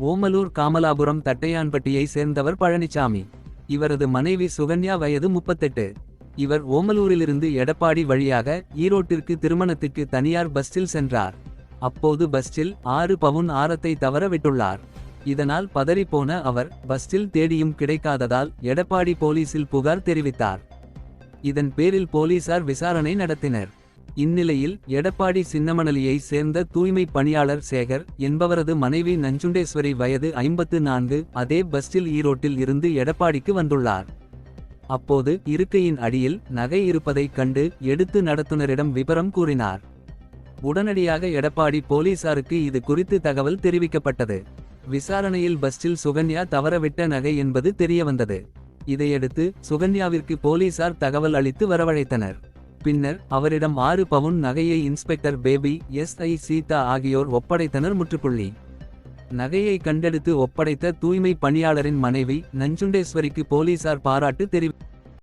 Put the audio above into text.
ஓமலூர் காமலாபுரம் தட்டையான்பட்டியை சேர்ந்தவர் பழனிசாமி இவரது மனைவி சுகன்யா வயது முப்பத்தெட்டு. இவர் ஓமலூரிலிருந்து எடப்பாடி வழியாக ஈரோட்டிற்கு திருமணத்திற்கு தனியார் பஸ்ஸில் சென்றார். அப்போது பஸ்ஸில் ஆறு பவுன் ஆரத்தை தவற விட்டுள்ளார். இதனால் பதறிப்போன அவர் பஸ்ஸில் தேடியும் கிடைக்காததால் எடப்பாடி போலீசில் புகார் தெரிவித்தார். இதன் பேரில் போலீசார் விசாரணை நடத்தினர். இந்நிலையில் எடப்பாடி சின்னமணலியை சேர்ந்த தூய்மை பணியாளர் சேகர் என்பவரது மனைவி நஞ்சுண்டேஸ்வரி வயது ஐம்பத்து நான்கு அதே பஸ்ஸில் ஈரோட்டில் இருந்து எடப்பாடிக்கு வந்துள்ளார். அப்போது இருக்கையின் அடியில் நகை இருப்பதைக் கண்டு எடுத்து நடத்துனரிடம் விபரம் கூறினார். உடனடியாக எடப்பாடி போலீசாருக்கு இது குறித்து தகவல் தெரிவிக்கப்பட்டது. விசாரணையில் பஸ்ஸில் சுகன்யா தவறவிட்ட நகை என்பது தெரியவந்தது. இதையடுத்து சுகன்யாவிற்கு போலீசார் தகவல் அளித்து வரவழைத்தனர். பின்னர் அவரிடம் ஆறு பவுன் நகையை inspector Baby S I Seetha ஆகியோர் ஒப்படைத்தனர் முற்றுப்புள்ளி. நகையை கண்டெடுத்து ஒப்படைத்த தூய்மை பணியாளரின் மனைவி நஞ்சுண்டேஸ்வரிக்கு போலீசார் பாராட்டு தெரிவி